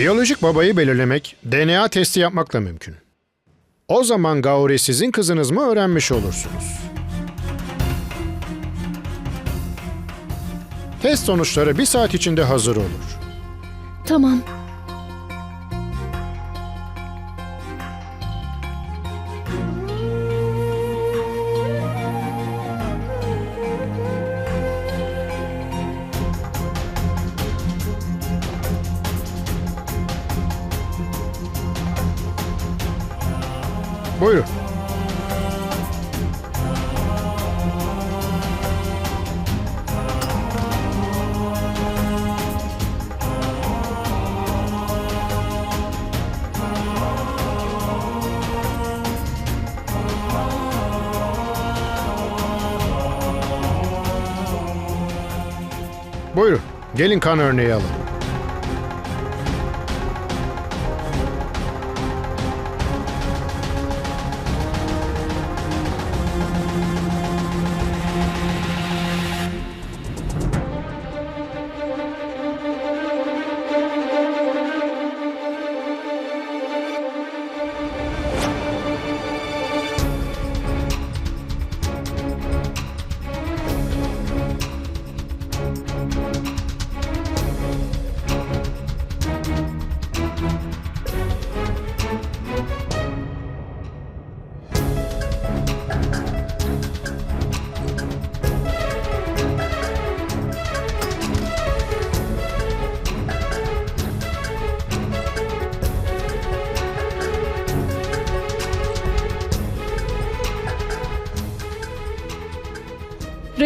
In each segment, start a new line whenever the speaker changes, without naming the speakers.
Biyolojik babayı belirlemek DNA testi yapmakla mümkün. O zaman Gauri sizin kızınız mı öğrenmiş olursunuz. Test sonuçları bir saat içinde hazır olur.
Tamam.
Buyurun. Buyurun. Gelin kan örneği alın.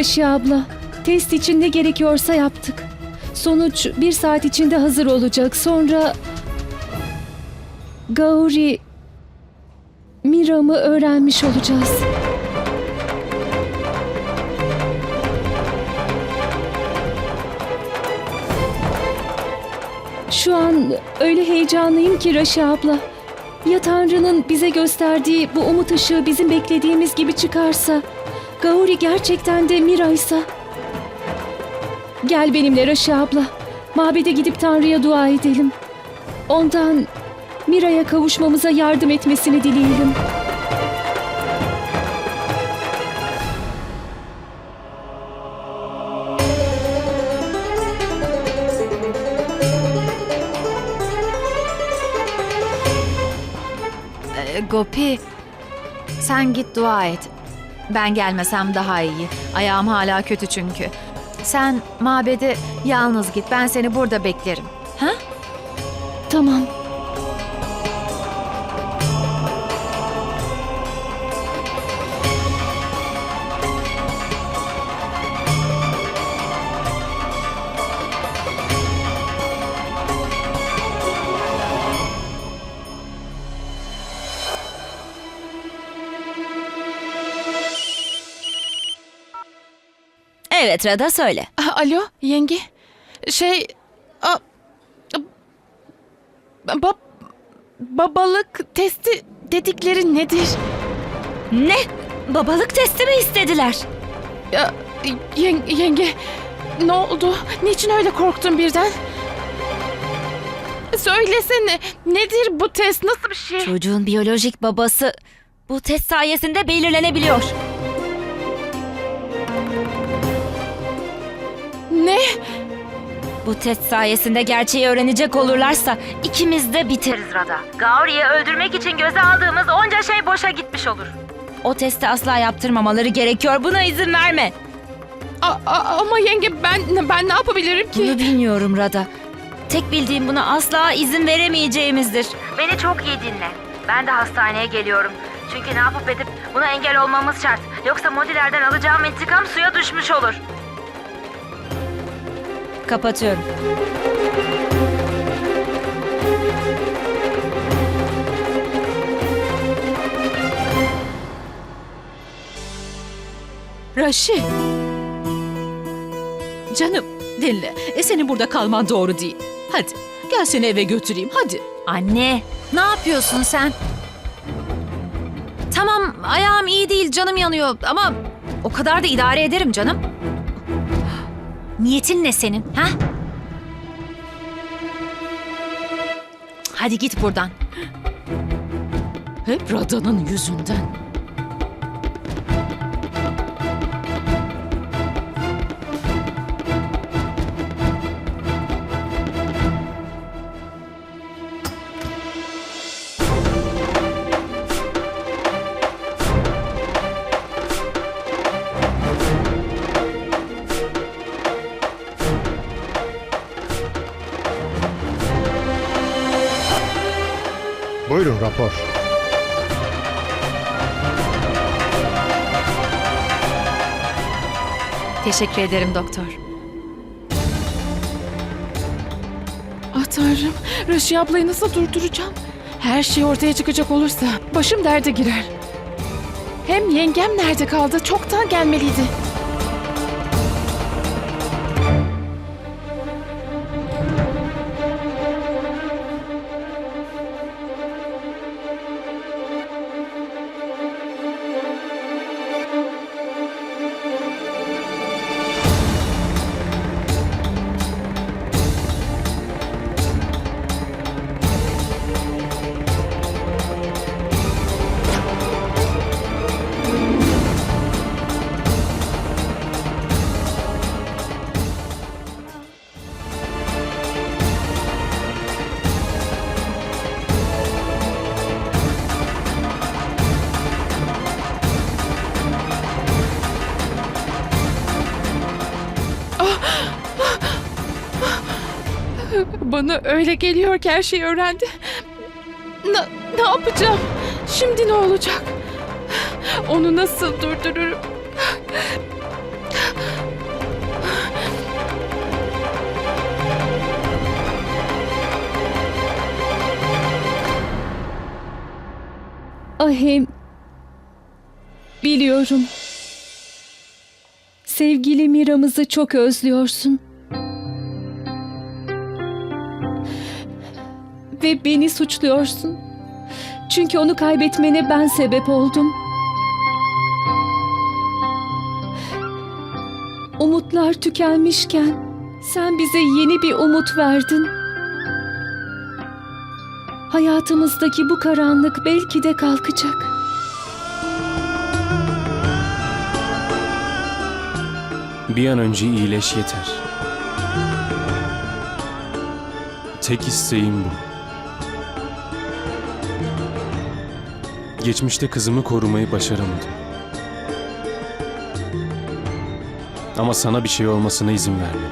Raşi abla, test için ne gerekiyorsa yaptık. Sonuç bir saat içinde hazır olacak. Sonra... Gauri... Mira'mı öğrenmiş olacağız. Şu an öyle heyecanlıyım ki Raşi abla. Ya Tanrı'nın bize gösterdiği bu umut ışığı bizim beklediğimiz gibi çıkarsa? Gauri gerçekten de Mira'ysa? Gel benimle Raşi abla. Mabede gidip Tanrı'ya dua edelim. Ondan Mira'ya kavuşmamıza yardım etmesini dileyelim.
Ee, Gopi, sen git dua et. Ben gelmesem daha iyi. Ayağım hala kötü çünkü. Sen mabede yalnız git. Ben seni burada beklerim. Ha?
Tamam.
Evet Rada söyle.
Ah, Alo yenge. Şey... a- Ba, babalık testi dedikleri nedir?
Ne? Babalık testi mi istediler?
Ya, yen- yenge ne oldu? Niçin öyle korktun birden? Söylesene nedir bu test nasıl bir şey?
Çocuğun biyolojik babası bu test sayesinde belirlenebiliyor.
Ne?
Bu test sayesinde gerçeği öğrenecek olurlarsa ikimiz de biteriz Rada. Gauri'yi öldürmek için göze aldığımız onca şey boşa gitmiş olur. O testi asla yaptırmamaları gerekiyor. Buna izin verme.
A- a- ama yenge ben ben ne yapabilirim ki?
Bunu bilmiyorum Rada. Tek bildiğim buna asla izin veremeyeceğimizdir. Beni çok iyi dinle. Ben de hastaneye geliyorum. Çünkü ne yapıp edip buna engel olmamız şart. Yoksa Modilerden alacağım intikam suya düşmüş olur. Kapatıyorum.
Raşi. Canım dinle. E senin burada kalman doğru değil. Hadi gel seni eve götüreyim hadi.
Anne, ne yapıyorsun sen? Tamam, ayağım iyi değil, canım yanıyor ama o kadar da idare ederim canım. Niyetin ne senin, ha? Hadi git buradan.
Hep Rada'nın yüzünden.
Buyurun rapor.
Teşekkür ederim doktor.
Ah tanrım. Raşi ablayı nasıl durduracağım? Her şey ortaya çıkacak olursa başım derde girer. Hem yengem nerede kaldı? Çoktan gelmeliydi. Bana öyle geliyor ki her şeyi öğrendi. Na, ne yapacağım? Şimdi ne olacak? Onu nasıl durdururum?
Ahem. Biliyorum. Sevgili Mira'mızı çok özlüyorsun. Ve beni suçluyorsun. Çünkü onu kaybetmene ben sebep oldum. Umutlar tükenmişken sen bize yeni bir umut verdin. Hayatımızdaki bu karanlık belki de kalkacak.
Bir an önce iyileş yeter. Tek isteğim bu. Geçmişte kızımı korumayı başaramadım. Ama sana bir şey olmasına izin vermem.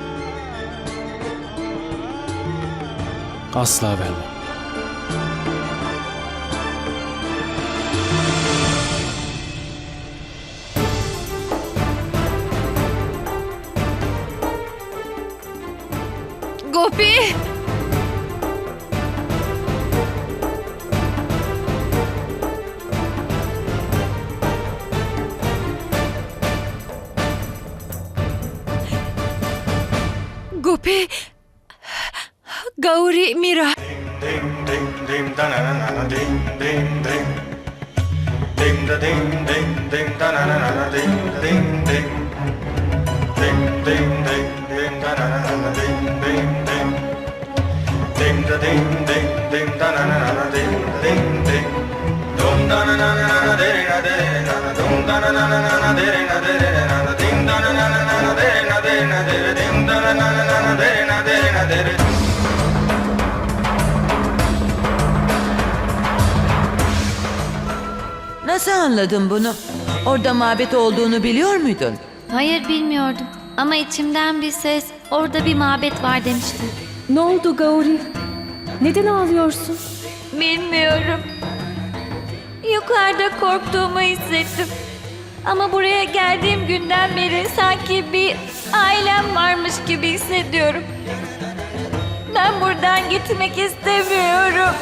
Asla vermem.
Gopi! Gopi! Gauri Mira!
ding
anladın bunu? Orada mabet olduğunu biliyor muydun?
Hayır bilmiyordum. Ama içimden bir ses orada bir mabet var demişti.
Ne oldu Gauri? Neden ağlıyorsun?
Bilmiyorum. Yukarıda korktuğumu hissettim. Ama buraya geldiğim günden beri sanki bir ailem varmış gibi hissediyorum. Ben buradan gitmek istemiyorum.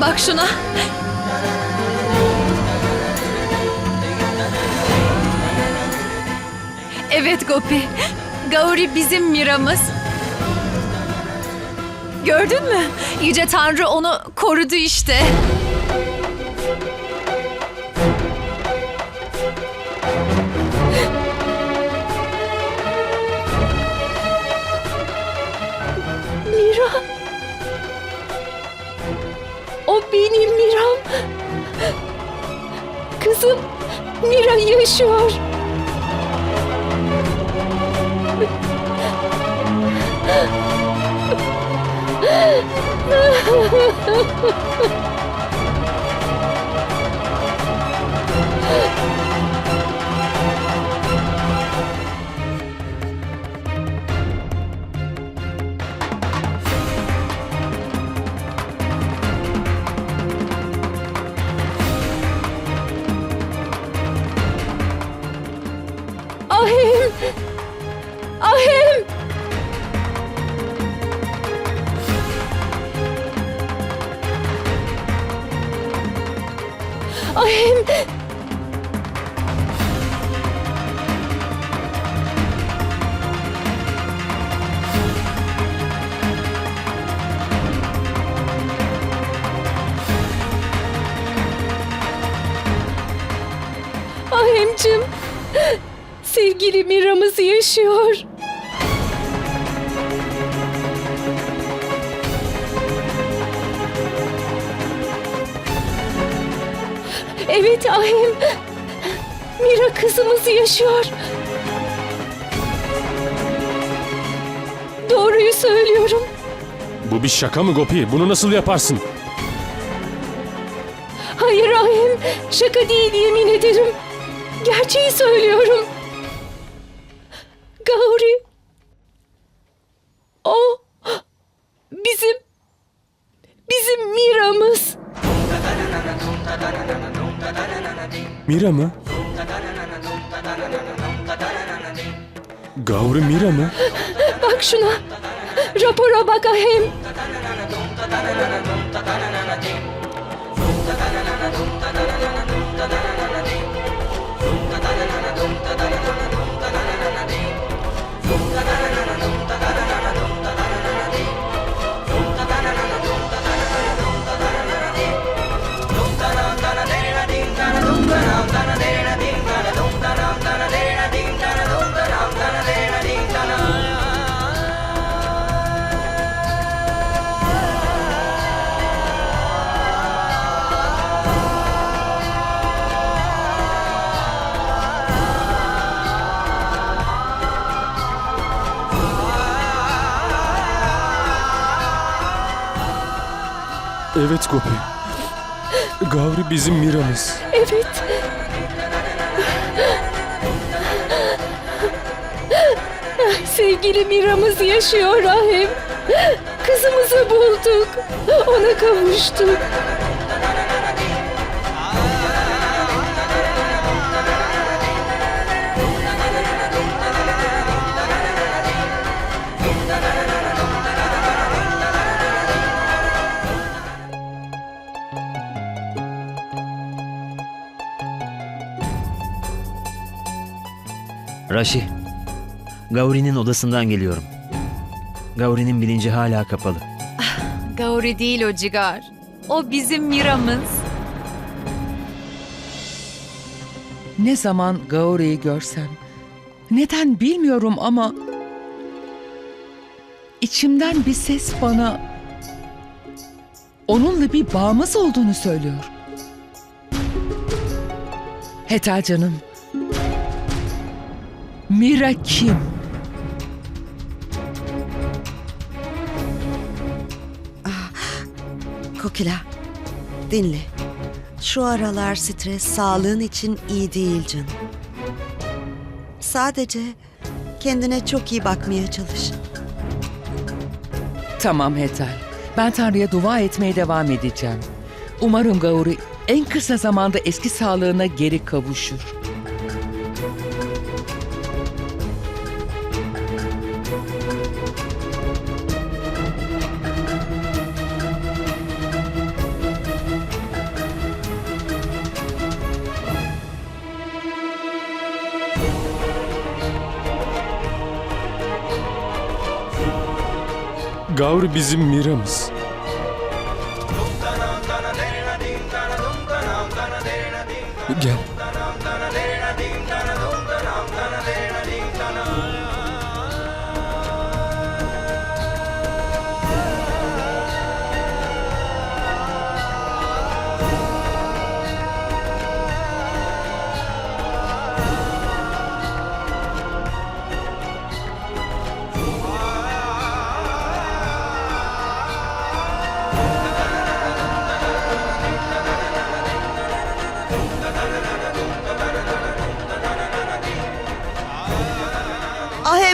Bak şuna! Evet Gopi. Gauri bizim Mira'mız. Gördün mü? Yüce Tanrı onu korudu işte.
Kızım Mira yaşıyor. Ahim. Ahimcim. Sevgili Mira'mız yaşıyor. Evet Ahim. Mira kızımız yaşıyor. Doğruyu söylüyorum.
Bu bir şaka mı Gopi? Bunu nasıl yaparsın?
Hayır Ahim. Şaka değil yemin ederim. Gerçeği söylüyorum. Gauri. O bizim bizim Mira'mız.
Mira mı? Gavri Mira mı?
Bak şuna. Rapora bak
Evet Gopi. Gavri bizim Mira'mız.
Evet. Sevgili Mira'mız yaşıyor Rahim. Kızımızı bulduk. Ona kavuştuk.
Raşi, Gauri'nin odasından geliyorum. Gauri'nin bilinci hala kapalı.
Gauri değil o cigar. O bizim Mira'mız.
Ne zaman Gauri'yi görsem, neden bilmiyorum ama içimden bir ses bana onunla bir bağımız olduğunu söylüyor. Heta canım. Mira kim?
Kokila, dinle. Şu aralar stres sağlığın için iyi değil canım. Sadece kendine çok iyi bakmaya çalış.
Tamam Hetal. Ben Tanrı'ya dua etmeye devam edeceğim. Umarım Gauri en kısa zamanda eski sağlığına geri kavuşur.
Gavri bizim Mira'mız. Gel.